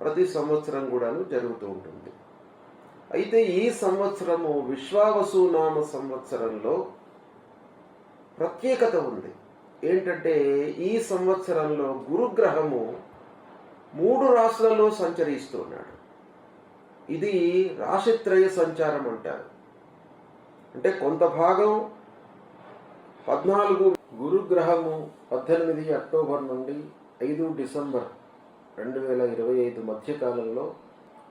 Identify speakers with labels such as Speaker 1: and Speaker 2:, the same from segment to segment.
Speaker 1: ప్రతి సంవత్సరం కూడాను జరుగుతూ ఉంటుంది. అయితే ఈ సంవత్సరము విశ్వావసునామ సంవత్సరంలో ప్రత్యేకత ఉంది. ఏంటంటే ఈ సంవత్సరంలో గురుగ్రహము మూడు రాశులలో సంచరిస్తున్నాడు ఇది రాశిత్రయ సంచారం అంటారు. అంటే కొంత భాగం పద్నాలుగు గురుగ్రహము పద్దెనిమిది అక్టోబర్ నుండి ఐదు డిసెంబర్ రెండు వేల ఇరవై ఐదు మధ్యకాలంలో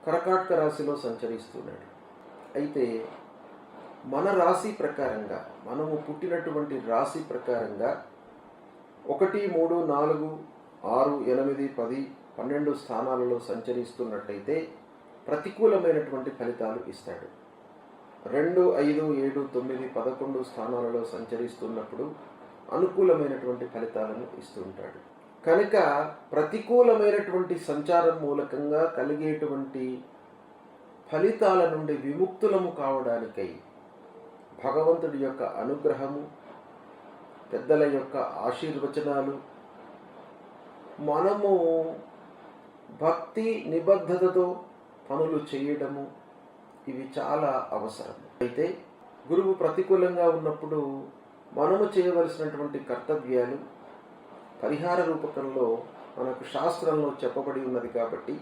Speaker 1: కరకాటక రాశిలో సంచరిస్తున్నాడు. అయితే మన రాశి ప్రకారంగా మనము పుట్టినటువంటి రాశి ప్రకారంగా ఒకటి మూడు నాలుగు ఆరు ఎనిమిది పది పన్నెండు స్థానాలలో సంచరిస్తున్నట్టయితే ప్రతికూలమైనటువంటి ఫలితాలు ఇస్తాడు. రెండు ఐదు ఏడు తొమ్మిది పదకొండు స్థానాలలో సంచరిస్తున్నప్పుడు అనుకూలమైనటువంటి ఫలితాలను ఇస్తుంటాడు కనుక ప్రతికూలమైనటువంటి సంచారం మూలకంగా కలిగేటువంటి ఫలితాల నుండి విముక్తులము కావడానికై భగవంతుడి యొక్క అనుగ్రహము పెద్దల యొక్క ఆశీర్వచనాలు మనము భక్తి నిబద్ధతతో పనులు చేయడము ఇవి చాలా అవసరం అయితే గురువు ప్రతికూలంగా ఉన్నప్పుడు మనము చేయవలసినటువంటి కర్తవ్యాలు పరిహార రూపకంలో మనకు శాస్త్రంలో చెప్పబడి ఉన్నది కాబట్టి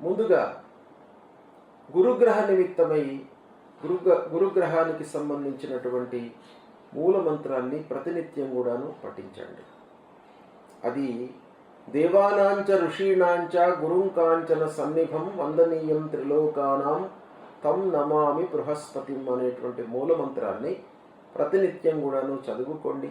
Speaker 1: ముందుగా గురుగ్రహ నిమిత్తమై గురు గురుగ్రహానికి సంబంధించినటువంటి మూల మంత్రాన్ని ప్రతినిత్యం కూడాను పఠించండి. అది దేవానాంచ ఋషీణాంచ గురుం కాంచన సన్నిభం వందనీయం త్రిలోకానాం తం నమామి బృహస్పతిం అనేటువంటి మూల మంత్రాన్ని ప్రతినిత్యం కూడాను చదువుకోండి.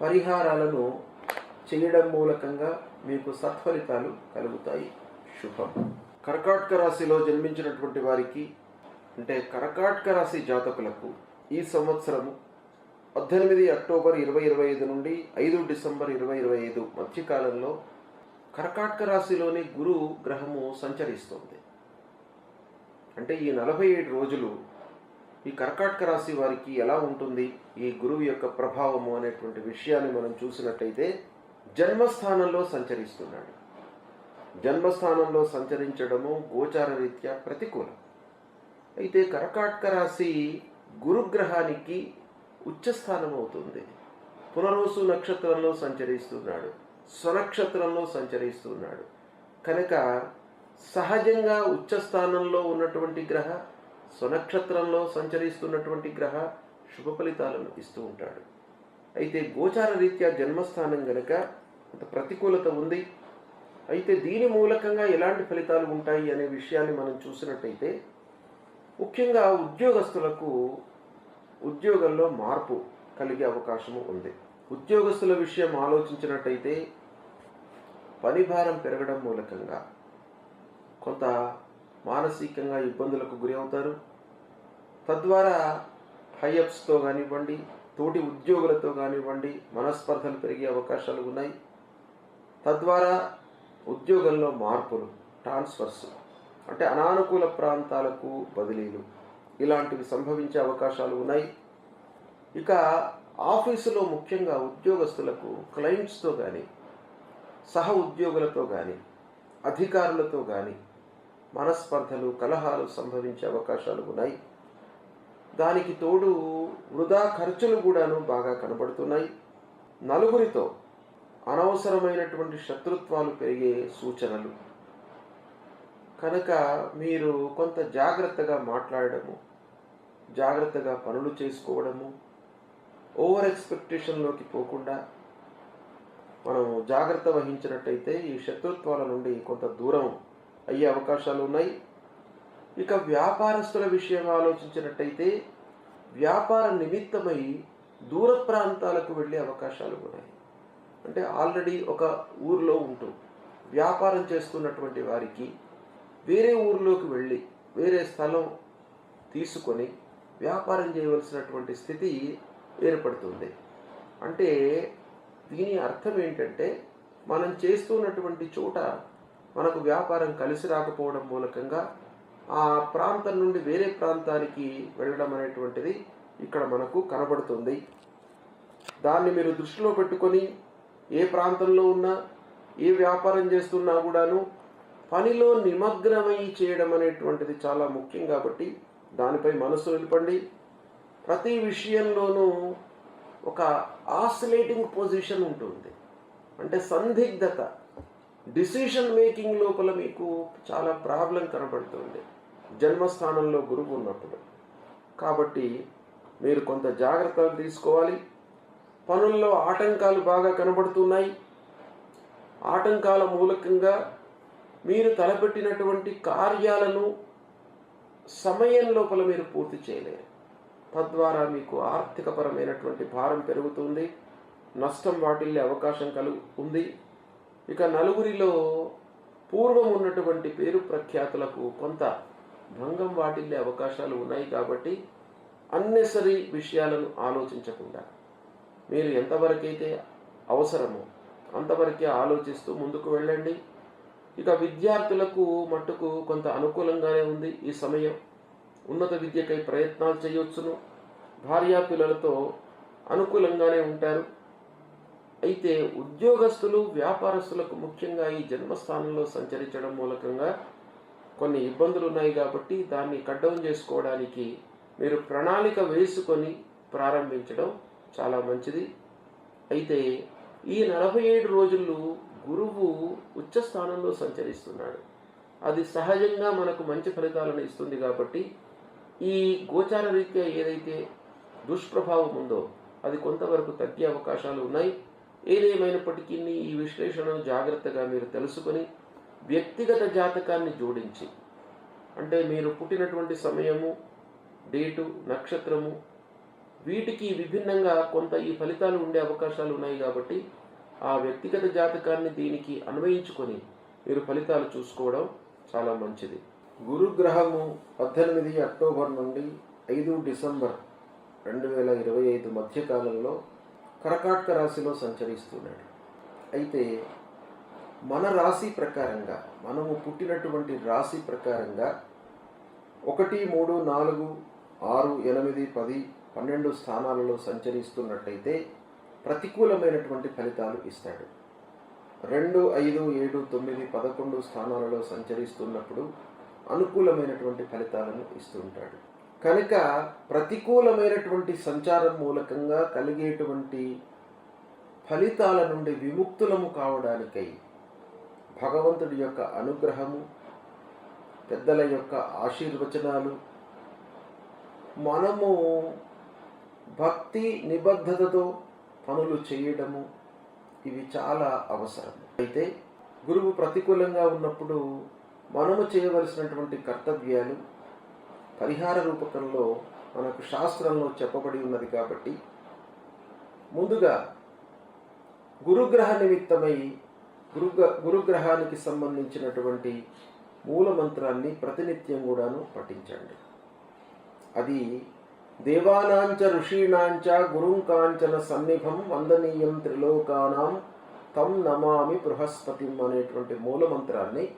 Speaker 1: పరిహారాలను చేయడం మూలకంగా మీకు సత్ఫలితాలు కలుగుతాయి. శుభం. కర్కాటక రాశిలో జన్మించినటువంటి వారికి అంటే కర్కాటక రాశి జాతకులకు ఈ సంవత్సరము పద్దెనిమిది అక్టోబర్ ఇరవై ఇరవై ఐదు నుండి ఐదు డిసెంబర్ ఇరవై ఇరవై ఐదు మధ్యకాలంలో కర్కాటక రాశిలోని గురు గ్రహము సంచరిస్తుంది. అంటే ఈ నలభై ఏడు రోజులు ఈ కర్కాటక రాశి వారికి ఎలా ఉంటుంది? ఈ గురువు యొక్క ప్రభావము అనేటువంటి విషయాన్ని మనం చూసినట్లయితే జన్మస్థానంలో సంచరిస్తున్నాడు. జన్మస్థానంలో సంచరించడము గోచార రీత్యా ప్రతికూలం. అయితే కర్కాటక రాశి గురుగ్రహానికి ఉచ్చస్థానం అవుతుంది. పునరోసు నక్షత్రంలో సంచరిస్తున్నాడు. స్వనక్షత్రంలో సంచరిస్తున్నాడు. కనుక సహజంగా ఉచ్చస్థానంలో ఉన్నటువంటి గ్రహ స్వనక్షత్రంలో సంచరిస్తున్నటువంటి గ్రహ శుభ ఫలితాలను ఇస్తూ ఉంటాడు. అయితే గోచార రీత్యా జన్మస్థానం గనక కొంత ప్రతికూలత ఉంది. అయితే దీని మూలకంగా ఎలాంటి ఫలితాలు ఉంటాయి అనే విషయాన్ని మనం చూసినట్టయితే ముఖ్యంగా ఉద్యోగస్తులకు ఉద్యోగంలో మార్పు కలిగే అవకాశము ఉంది. ఉద్యోగస్తుల విషయం ఆలోచించినట్టయితే పని భారం పెరగడం మూలకంగా కొంత మానసికంగా ఇబ్బందులకు గురి అవుతారు. తద్వారా హైఅప్స్తో కానివ్వండి తోటి ఉద్యోగులతో కానివ్వండి మనస్పర్ధలు పెరిగే అవకాశాలు ఉన్నాయి. తద్వారా ఉద్యోగంలో మార్పులు ట్రాన్స్ఫర్స్ అంటే అనానుకూల ప్రాంతాలకు బదిలీలు ఇలాంటివి సంభవించే అవకాశాలు ఉన్నాయి. ఇక ఆఫీసులో ముఖ్యంగా ఉద్యోగస్తులకు క్లయింట్స్తో కానీ సహ ఉద్యోగులతో కానీ అధికారులతో కానీ మనస్పర్ధలు కలహాలు సంభవించే అవకాశాలు ఉన్నాయి. దానికి తోడు వృధా ఖర్చులు కూడాను బాగా కనబడుతున్నాయి. నలుగురితో అనవసరమైనటువంటి శత్రుత్వాలు పెరిగే సూచనలు. కనుక మీరు కొంత జాగ్రత్తగా మాట్లాడడము జాగ్రత్తగా పనులు చేసుకోవడము ఓవర్ ఎక్స్పెక్టేషన్లోకి పోకుండా మనం జాగ్రత్త వహించినట్టయితే ఈ శత్రుత్వాల నుండి కొంత దూరం అయ్యే అవకాశాలు ఉన్నాయి ఇక వ్యాపారస్తుల విషయం ఆలోచించినట్టయితే వ్యాపార నిమిత్తమై దూర ప్రాంతాలకు వెళ్ళే అవకాశాలు ఉన్నాయి. అంటే ఆల్రెడీ ఒక ఊర్లో ఉంటూ వ్యాపారం చేస్తున్నటువంటి వారికి వేరే ఊర్లోకి వెళ్ళి వేరే స్థలం తీసుకొని వ్యాపారం చేయవలసినటువంటి స్థితి ఏర్పడుతుంది. అంటే దీని అర్థం ఏంటంటే మనం చేస్తున్నటువంటి చోట మనకు వ్యాపారం కలిసి రాకపోవడం మూలకంగా ఆ ప్రాంతం నుండి వేరే ప్రాంతానికి వెళ్ళడం అనేటువంటిది ఇక్కడ మనకు కనబడుతుంది. దాన్ని మీరు దృష్టిలో పెట్టుకొని ఏ ప్రాంతంలో ఉన్నా ఏ వ్యాపారం చేస్తున్నా కూడాను పనిలో నిమగ్నమై చేయడం అనేటువంటిది చాలా ముఖ్యం కాబట్టి దానిపై మనసు నిలపండి. ప్రతి విషయంలోనూ ఒక ఆసిలేటింగ్ పొజిషన్ ఉంటుంది. అంటే సందిగ్ధత. డిసిషన్ మేకింగ్ లోపల మీకు చాలా ప్రాబ్లం కనబడుతుంది. జన్మస్థానంలో గురువు ఉన్నప్పుడు. కాబట్టి మీరు కొంత జాగ్రత్తలు తీసుకోవాలి. పనుల్లో ఆటంకాలు బాగా కనబడుతున్నాయి. ఆటంకాల మూలకంగా మీరు తలపెట్టినటువంటి కార్యాలను సమయం లోపల మీరు పూర్తి చేయలేరు. తద్వారా మీకు ఆర్థికపరమైనటువంటి భారం పెరుగుతుంది. నష్టం వాటిల్లే అవకాశం కలుగు ఉంది. ఇక నలుగురిలో పూర్వం ఉన్నటువంటి పేరు ప్రఖ్యాతులకు కొంత భంగం వాటిల్లే అవకాశాలు ఉన్నాయి కాబట్టి అన్నెసరీ విషయాలను ఆలోచించకుండా. మీరు ఎంతవరకైతే అవసరమో అంతవరకే ఆలోచిస్తూ ముందుకు వెళ్ళండి. ఇక విద్యార్థులకు మట్టుకు కొంత అనుకూలంగానే ఉంది ఈ సమయం. ఉన్నత విద్యకై ప్రయత్నాలు చేయొచ్చును. భార్యా పిల్లలతో అనుకూలంగానే ఉంటారు. అయితే ఉద్యోగస్తులు వ్యాపారస్తులకు ముఖ్యంగా ఈ జన్మస్థానంలో సంచరించడం మూలకంగా కొన్ని ఇబ్బందులు ఉన్నాయి కాబట్టి దాన్ని కడ్డౌన్ చేసుకోవడానికి మీరు ప్రణాళిక వేసుకొని ప్రారంభించడం చాలా మంచిది. అయితే ఈ నలభై ఏడు రోజులు గురువు ఉచ్చ స్థానంలో సంచరిస్తున్నాడు. అది సహజంగా మనకు మంచి ఫలితాలను ఇస్తుంది కాబట్టి ఈ గోచార రీత్యా ఏదైతే దుష్ప్రభావం ఉందో అది కొంతవరకు తగ్గే అవకాశాలు ఉన్నాయి. ఏదేమైనప్పటికీ ఈ విశ్లేషణను జాగ్రత్తగా మీరు తెలుసుకొని వ్యక్తిగత జాతకాన్ని జోడించి అంటే మీరు పుట్టినటువంటి సమయము డేటు నక్షత్రము వీటికి విభిన్నంగా కొంత ఈ ఫలితాలు ఉండే అవకాశాలు ఉన్నాయి కాబట్టి ఆ వ్యక్తిగత జాతకాన్ని దీనికి అన్వయించుకొని మీరు ఫలితాలు చూసుకోవడం చాలా మంచిది. గురుగ్రహము పద్దెనిమిది అక్టోబర్ నుండి ఐదు డిసెంబర్ రెండు వేల ఇరవై ఐదు మధ్యకాలంలో కరకాటక రాశిలో సంచరిస్తున్నాడు. అయితే మన రాశి ప్రకారంగా మనము పుట్టినటువంటి రాశి ప్రకారంగా ఒకటి మూడు నాలుగు ఆరు ఎనిమిది పది పన్నెండు స్థానాలలో సంచరిస్తున్నట్టయితే ప్రతికూలమైనటువంటి ఫలితాలు ఇస్తాడు. రెండు ఐదు ఏడు తొమ్మిది పదకొండు స్థానాలలో సంచరిస్తున్నప్పుడు అనుకూలమైనటువంటి ఫలితాలను ఇస్తుంటాడు కనుక ప్రతికూలమైనటువంటి సంచారం మూలకంగా కలిగేటువంటి ఫలితాల నుండి విముక్తులము కావడానికై భగవంతుడి యొక్క అనుగ్రహము పెద్దల యొక్క ఆశీర్వచనాలు మనము భక్తి నిబద్ధతతో పనులు చేయడము ఇవి చాలా అవసరం అయితే గురువు ప్రతికూలంగా ఉన్నప్పుడు మనము చేయవలసినటువంటి కర్తవ్యాలు పరిహార రూపకంలో మనకు శాస్త్రంలో చెప్పబడి ఉన్నది కాబట్టి ముందుగా గురుగ్రహ నిమిత్తమై గురు గురుగ్రహానికి సంబంధించినటువంటి మూల మంత్రాన్ని ప్రతినిత్యం కూడాను పఠించండి. అది దేవానాంచ ఋషీణాంచ గురుంకాంచన సన్నిభం వందనీయం త్రిలోకానాం తం నమామి బృహస్పతిం అనేటువంటి మూల మంత్రాన్ని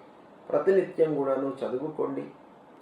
Speaker 1: ప్రతినిత్యం కూడాను చదువుకోండి.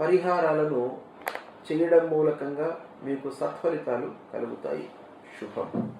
Speaker 1: పరిహారాలను చేయడం మూలకంగా మీకు సత్ఫలితాలు కలుగుతాయి. శుభం.